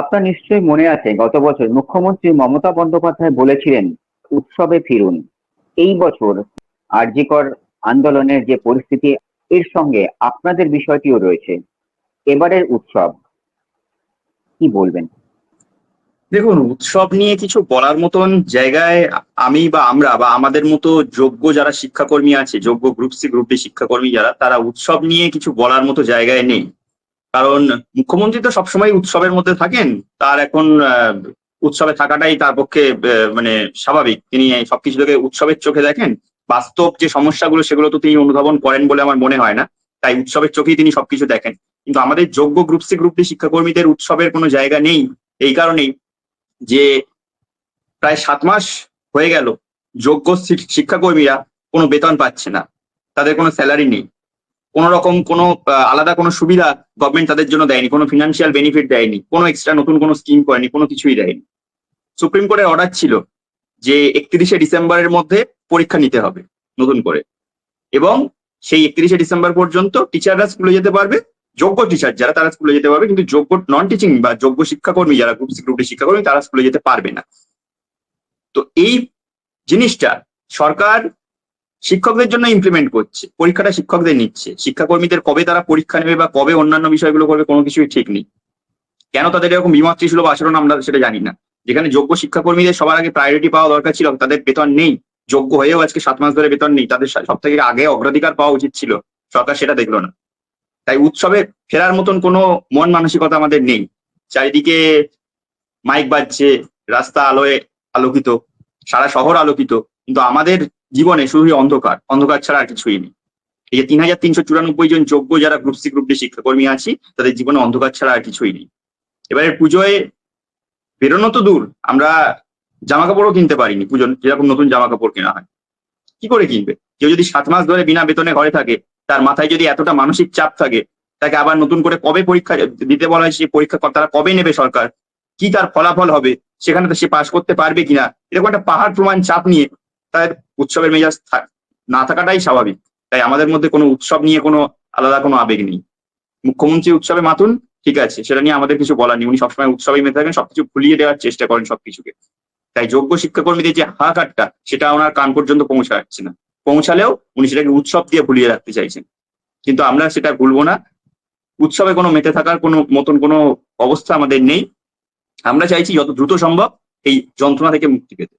আপনার নিশ্চয়ই মনে আছে, গত বছর মুখ্যমন্ত্রী মমতা বন্দ্যোপাধ্যায় বলেছিলেন, উৎসবে ফিরুন। এই বছর আরজিকর আন্দোলনের যে পরিস্থিতি, এর সঙ্গে আপনাদের বিষয়টিও রয়েছে। এবারের উৎসব, কি বলবেন? দেখুন, উৎসব নিয়ে কিছু বলার মতন জায়গায় আমি বা আমরা বা আমাদের মতো যোগ্য যারা শিক্ষাকর্মী আছে, যোগ্য গ্রুপ সি গ্রুপ ডি শিক্ষাকর্মী যারা, তারা উৎসব নিয়ে কিছু বলার মতো জায়গায় নেই। কারণ মুখ্যমন্ত্রী তো সবসময় উৎসবের মধ্যে থাকেন, তার এখন উৎসবে থাকাটাই তার পক্ষে মানে স্বাভাবিক। তিনি সবকিছু থেকে উৎসবের চোখে দেখেন। বাস্তব যে সমস্যাগুলো, সেগুলো তো তিনি অনুধাবন করেন বলে আমার মনে হয় না। তাই উৎসবের চোখেই তিনি সবকিছু দেখেন। কিন্তু আমাদের যোগ্য গ্রুপ সি গ্রুপ ডি শিক্ষাকর্মীদের উৎসবের কোনো জায়গা নেই। এই কারণেই যে প্রায় সাত মাস হয়ে গেল, যোগ্য শিক্ষাকর্মীরা কোনো বেতন পাচ্ছে না। তাদের কোনো স্যালারি নেই। কোনো রকম কোনো আলাদা কোনো সুবিধা গভর্নমেন্ট তাদের জন্য দেয়নি, কোনো ফিনান্সিয়াল বেনিফিট দেয়নি, কোনো এক্সট্রা নতুন কোনো স্কিম করেনি, কোনো কিছুই দেয়নি। সুপ্রিম কোর্টের অর্ডার ছিল যে একত্রিশে ডিসেম্বরের মধ্যে পরীক্ষা নিতে হবে, নতুন করে। এবং সেই একত্রিশে ডিসেম্বর পর্যন্ত টিচাররা স্কুলে যেতে পারবে, যোগ্য টিচার যারা, তারা স্কুলে যেতে পারবে, কিন্তু যোগ্য নন টিচিং বা যোগ্য শিক্ষাকর্মী যারা গ্রুপ সি শিক্ষাকর্মী, তারা স্কুলে যেতে পারবে না। তো এই জিনিসটা সরকার শিক্ষকদের জন্য ইমপ্লিমেন্ট করছে, পরীক্ষাটা শিক্ষকদের নিচ্ছে। শিক্ষাকর্মীদের কবে তারা পরীক্ষা নেবে বা কবে অন্যান্য বিষয়গুলো করবে কোনো কিছুই ঠিক নেই। কেন তাদের এরকম বিমাত্রী সুলভ আচরণ আমরা সেটা জানি না। যেখানে যোগ্য শিক্ষাকর্মীদের সবার আগে প্রায়োরিটি পাওয়া দরকার ছিল, তাদের বেতন নেই। যোগ্য হয়েও আজকে সাত মাস ধরে বেতন নেই। তাদের সব থেকে আগে অগ্রাধিকার পাওয়া উচিত ছিল। সরকার সেটা দেখল না। তাই উৎসবে ফেরার মতন কোনো মন মানসিকতা আমাদের নেই। চারিদিকে মাইক বাজছে, রাস্তা আলোয় আলোকিত, সারা শহর আলোকিত। কিন্তু আমাদের জীবনে শুধুই অন্ধকার। অন্ধকার ছাড়া আর কিছুই নেই। এই যে তিন হাজার তিনশো চুরানব্বই জন যোগ্য যারা গ্রুপ সি গ্রুপ ডি শিক্ষাকর্মী আছি, তাদের জীবনে অন্ধকার ছাড়া আর কিছুই নেই। এবারে পুজোয় বেরোনো তো দূর, আমরা জামা কাপড়ও কিনতে পারিনি পুজো যেরকম নতুন জামা কাপড় কেনা হয়। কি করে কিনবে? কেউ যদি সাত মাস ধরে বিনা বেতনে ঘরে থাকে, তার মাথায় যদি এতটা মানসিক চাপ থাকে, তাকে আবার নতুন করে কবে পরীক্ষা দিতে বলা হয়, সে পরীক্ষা তারা কবে নেবে সরকার? কি তার ফলাফল হবে? সেখানে তো সে পাশ করতে পারবে কিনা? এরকম একটা পাহাড় প্রমাণ চাপ নিয়ে তাদের উৎসবের মেজাজ না থাকাটাই স্বাভাবিক। তাই আমাদের মধ্যে কোনো উৎসব নিয়ে কোনো আলাদা কোনো আবেগ নেই। মুখ্যমন্ত্রী উৎসবে মাতুন, ঠিক আছে, সেটা নিয়ে আমাদের কিছু বলার নেই। উনি সবসময় উৎসবে মেতে থাকেন, সবকিছু ভুলিয়ে দেওয়ার চেষ্টা করেন সবকিছুকে। তাই যোগ্য শিক্ষাকর্মীদের যে হাহাকারটা সেটা ওনার কান পর্যন্ত পৌঁছা যাচ্ছে না। পৌঁছালেও উনি সেটাকে উৎসব দিয়ে ভুলিয়ে রাখতে চাইছেন। কিন্তু আমরা সেটা ভুলবো না। উৎসবে কোনো মেতে থাকার কোনো মতন কোনো অবস্থা আমাদের নেই। আমরা চাইছি যত দ্রুত সম্ভব এই যন্ত্রণা থেকে মুক্তি পেতে।